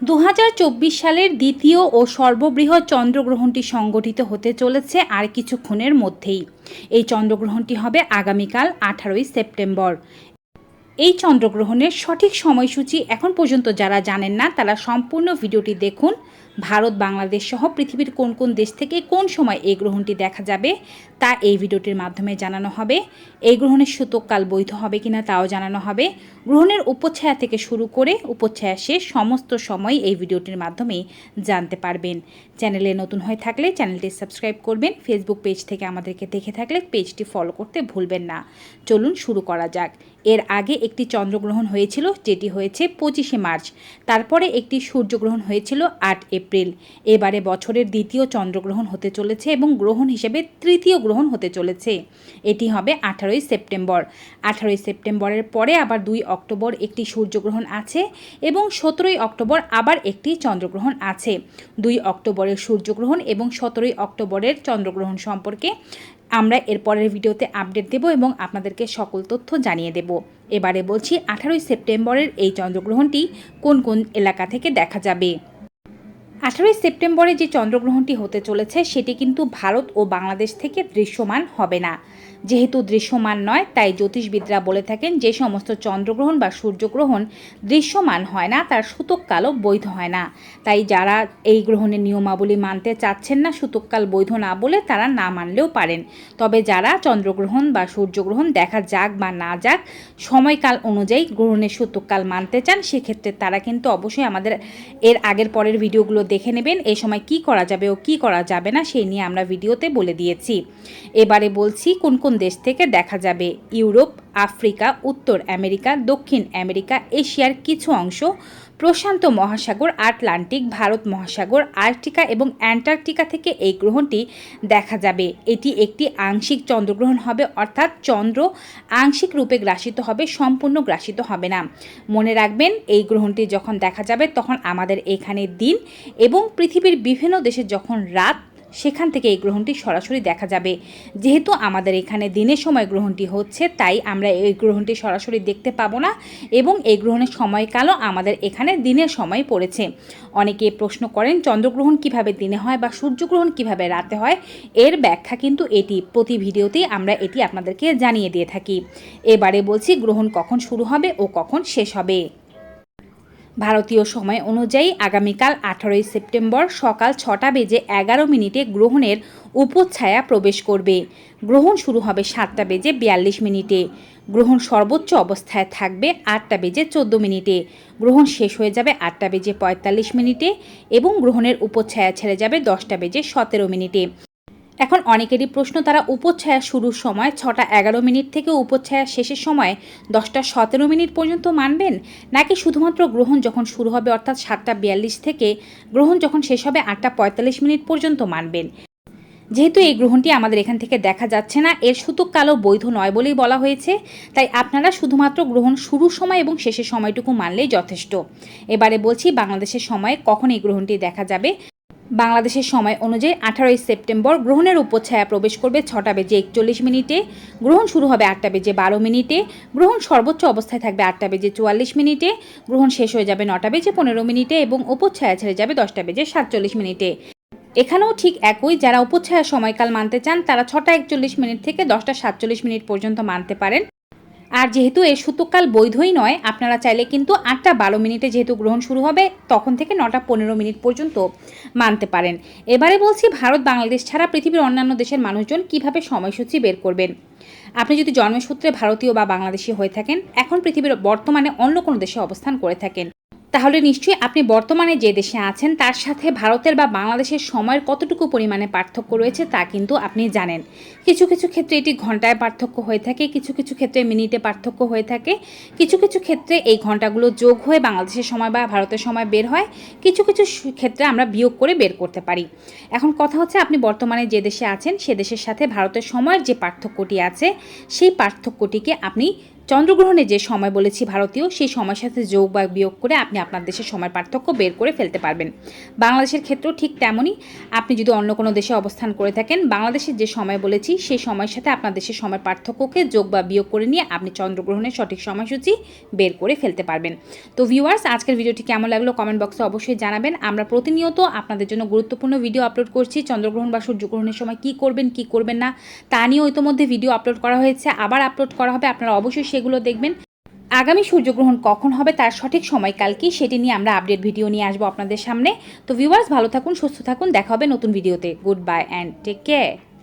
দু হাজার চব্বিশ সালের দ্বিতীয় ও সর্ববৃহৎ চন্দ্রগ্রহণটি সংগঠিত হতে চলেছে আর কিছুক্ষণের মধ্যেই। এই চন্দ্রগ্রহণটি হবে আগামীকাল আঠারোই সেপ্টেম্বর। এই চন্দ্রগ্রহণের সঠিক সময়সূচি এখন পর্যন্ত যারা জানেন না, তারা সম্পূর্ণ ভিডিওটি দেখুন। ভারত, বাংলাদেশ সহ পৃথিবীর কোন কোন দেশ থেকে কোন সময় এই গ্রহণটি দেখা যাবে, তা এই ভিডিওটির মাধ্যমে জানানো হবে। এই গ্রহণের সূতককাল বৈধ হবে কিনা তাও জানানো হবে। গ্রহণের উপচ্ছায়া থেকে শুরু করে উপচ্ছায়া শেষ সমস্ত সময় এই ভিডিওটির মাধ্যমে জানতে পারবেন। চ্যানেলে নতুন হয়ে থাকলে চ্যানেলটি সাবস্ক্রাইব করবেন। ফেসবুক পেজ থেকে আমাদেরকে দেখে থাকলে পেজটি ফলো করতে ভুলবেন না। চলুন শুরু করা যাক। এর আগে একটি চন্দ্রগ্রহণ হয়েছিল, যেটি হয়েছে পঁচিশে মার্চ। তারপরে একটি সূর্যগ্রহণ হয়েছিল আট এপ্রিল। এবারে বছরের দ্বিতীয় চন্দ্রগ্রহণ হতে চলেছে এবং গ্রহণ হিসেবে তৃতীয় গ্রহণ হতে চলেছে। এটি হবে আঠারোই সেপ্টেম্বর। আঠারোই সেপ্টেম্বরের পরে আবার দুই অক্টোবর একটি সূর্যগ্রহণ আছে এবং সতেরোই অক্টোবর আবার একটি চন্দ্রগ্রহণ আছে। দুই অক্টোবরের সূর্যগ্রহণ এবং সতেরোই অক্টোবরের চন্দ্রগ্রহণ সম্পর্কে আমরা এরপরের ভিডিওতে আপডেট দেব এবং আপনাদেরকে সকল তথ্য জানিয়ে দেব। এবারে বলছি, আঠারোই সেপ্টেম্বরের এই চন্দ্রগ্রহণটি কোন কোন এলাকা থেকে দেখা যাবে? আঠারোই সেপ্টেম্বরে যে চন্দ্রগ্রহণটি হতে চলেছে, সেটি কিন্তু ভারত ও বাংলাদেশ থেকে দৃশ্যমান হবে না। যেহেতু দৃশ্যমান নয়, তাই জ্যোতিষবিদরা বলে থাকেন যে সমস্ত চন্দ্রগ্রহণ বা সূর্যগ্রহণ দৃশ্যমান হয় না, তার সূতককালও বৈধ হয় না। তাই যারা এই গ্রহণের নিয়মাবলী মানতে চাচ্ছেন না, সূতককাল বৈধ না বলে তারা না মানলেও পারেন। তবে যারা চন্দ্রগ্রহণ বা সূর্যগ্রহণ দেখা যাক বা না যাক সময়কাল অনুযায়ী গ্রহণের সূতককাল মানতে চান, সেক্ষেত্রে তারা কিন্তু অবশ্যই আমাদের এর আগের পরের ভিডিওগুলো দেখে নেবেন এই সময় কি করা যাবে ও কি করা যাবে না সেই নিয়ে আমরা ভিডিওতে বলে দিয়েছি। এবারে বলছি কোন কোন দেশ থেকে দেখা যাবে। ইউরোপ, আফ্রিকা, উত্তর আমেরিকা, দক্ষিণ আমেরিকা, এশিয়ার কিছু অংশ প্রশান্ত মহাসাগর, আটলান্টিক, ভারত মহাসাগর, আর্কটিকা এবং অ্যান্টার্কটিকা থেকে এই গ্রহণটি দেখা যাবে। এটি একটি আংশিক চন্দ্রগ্রহণ হবে, অর্থাৎ চন্দ্র আংশিক রূপে গ্রাসিত হবে, সম্পূর্ণ গ্রাসিত হবে না। মনে রাখবেন, এই গ্রহণটি যখন দেখা যাবে, তখন আমাদের এখানে দিন এবং পৃথিবীর বিভিন্ন দেশে যখন রাত সেখান থেকে এই গ্রহণটি সরাসরি দেখা যাবে। যেহেতু আমাদের এখানে দিনের সময় গ্রহণটি হচ্ছে, তাই আমরা এই গ্রহণটি সরাসরি দেখতে পাবো না এবং এই গ্রহণের সময়কালও আমাদের এখানে দিনের সময় পড়েছে। অনেকে প্রশ্ন করেন, চন্দ্রগ্রহণ কীভাবে দিনে হয় বা সূর্যগ্রহণ কীভাবে রাতে হয়? এর ব্যাখ্যা কিন্তু এটি। প্রতি ভিডিওতেই আমরা এটি আপনাদেরকে জানিয়ে দিয়ে থাকি। এবারে বলছি, গ্রহণ কখন শুরু হবে ও কখন শেষ হবে। ভারতীয় সময় অনুযায়ী আগামীকাল আঠারোই সেপ্টেম্বর সকাল ছটা বেজে এগারো মিনিটে গ্রহণের উপচ্ছায়া প্রবেশ করবে। গ্রহণ শুরু হবে সাতটা বেজে বিয়াল্লিশ মিনিটে। গ্রহণ সর্বোচ্চ অবস্থায় থাকবে আটটা বেজে চোদ্দ মিনিটে। গ্রহণ শেষ হয়ে যাবে আটটা বেজে পঁয়তাল্লিশ মিনিটে এবং গ্রহণের উপচ্ছায়া ছেড়ে যাবে দশটা বেজে সতেরো মিনিটে। এখন অনেকেরই প্রশ্ন, তারা উপচ্ছায়া শুরুর সময় ছটা এগারো মিনিট থেকে উপচ্ছায়া শেষের সময় দশটা সতেরো মিনিট পর্যন্ত মানবেন? নাকি শুধুমাত্র গ্রহণ যখন শুরু হবে, অর্থাৎ সাতটা বিয়াল্লিশ থেকে গ্রহণ যখন শেষ হবে, আটটা পঁয়তাল্লিশ মিনিট পর্যন্ত মানবেন? যেহেতু এই গ্রহণটি আমাদের এখান থেকে দেখা যাচ্ছে না, এর সূতককালও বৈধ নয় বলেই বলা হয়েছে, তাই আপনারা শুধুমাত্র গ্রহণ শুরুর সময় এবং শেষের সময়টুকু মানলেই যথেষ্ট। এবারে বলছি বাংলাদেশের সময় কখন এই গ্রহণটি দেখা যাবে? বাংলাদেশের সময় অনুযায়ী আঠারোই সেপ্টেম্বর গ্রহণের উপচ্ছায়া প্রবেশ করবে ছটা বেজে একচল্লিশ মিনিটে। গ্রহণ শুরু হবে আটটা বেজে বারো মিনিটে। গ্রহণ সর্বোচ্চ অবস্থায় থাকবে আটটা বেজে চুয়াল্লিশ মিনিটে। গ্রহণ শেষ হয়ে যাবে নটা বেজে পনেরো মিনিটে এবং উপচ্ছায়া ছেড়ে যাবে দশটা বেজে সাতচল্লিশ মিনিটে। এখানেও ঠিক একই, যারা উপচ্ছায়া সময়কাল মানতে চান, তারা ছটা একচল্লিশ মিনিট থেকে দশটা সাতচল্লিশ মিনিট পর্যন্ত মানতে পারেন। আর যেহেতু এর সুতোকাল বৈধই নয়, আপনারা চাইলে কিন্তু আটটা বারো মিনিটে যেহেতু গ্রহণ শুরু হবে, তখন থেকে নটা পনেরো মিনিট পর্যন্ত মানতে পারেন। এবারে বলছি ভারত বাংলাদেশ ছাড়া পৃথিবীর অন্যান্য দেশের মানুষজন কীভাবে সময়সূচি বের করবেন? আপনি যদি জন্মসূত্রে ভারতীয় বা বাংলাদেশি হয়ে থাকেন, এখন পৃথিবীর বর্তমানে অন্য কোনো দেশে অবস্থান করে থাকেন। তাহলে নিশ্চয়ই আপনি বর্তমানে যে দেশে আছেন, তার সাথে ভারতের বা বাংলাদেশের সময়ের কতটুকু পরিমাণে পার্থক্য রয়েছে তা কিন্তু আপনি জানেন। কিছু কিছু ক্ষেত্রে এটি ঘন্টায় পার্থক্য হয়ে থাকে, কিছু কিছু ক্ষেত্রে মিনিটে পার্থক্য হয়ে থাকে, কিছু কিছু ক্ষেত্রে এই ঘন্টাগুলো যোগ হয়ে বাংলাদেশের সময় বা ভারতের সময় বের হয়, কিছু কিছু ক্ষেত্রে আমরা বিয়োগ করে বের করতে পারি। এখন কথা হচ্ছে আপনি বর্তমানে যে দেশে আছেন, সে দেশের সাথে ভারতের সময়ের যে পার্থক্যটি আছে, সেই পার্থক্যটিকে আপনি চন্দ্রগ্রহণে যে সময় বলেছি ভারতীয়, সেই সময়ের সাথে যোগ বা বিয়োগ করে আপনি আপনার দেশের সময় পার্থক্য বের করে ফেলতে পারবেন। বাংলাদেশের ক্ষেত্রেও ঠিক তেমনই। আপনি যদি অন্য কোনো দেশে অবস্থান করে থাকেন, বাংলাদেশের যে সময় বলেছি, সেই সময়ের সাথে আপনার দেশের সময় পার্থক্যকে যোগ বা বিয়োগ করে নিয়ে আপনি চন্দ্রগ্রহণের সঠিক সময়সূচি বের করে ফেলতে পারবেন। তো ভিউয়ার্স আজকের ভিডিওটি কেমন লাগল কমেন্ট বক্সে অবশ্যই জানাবেন। আমরা প্রতিনিয়ত আপনাদের জন্য গুরুত্বপূর্ণ ভিডিও আপলোড করছি। চন্দ্রগ্রহণ বা সূর্যগ্রহণের সময় কি করবেন কি করবেন না, তা নিয়েও ইতোমধ্যে ভিডিও আপলোড করা হয়েছে। আবার আপলোড করা হবে। আপনারা অবশ্যই সেগুলো দেখবেন। আগামী সূর্যগ্রহণ কখন হবে তার সঠিক সময়কাল কি সেটি নিয়ে আমরা আপডেট ভিডিও নিয়ে আসব আপনাদের সামনে। তো ভিউয়ার্স ভালো থাকুন, সুস্থ থাকুন, দেখা হবে নতুন ভিডিওতে good bye and take care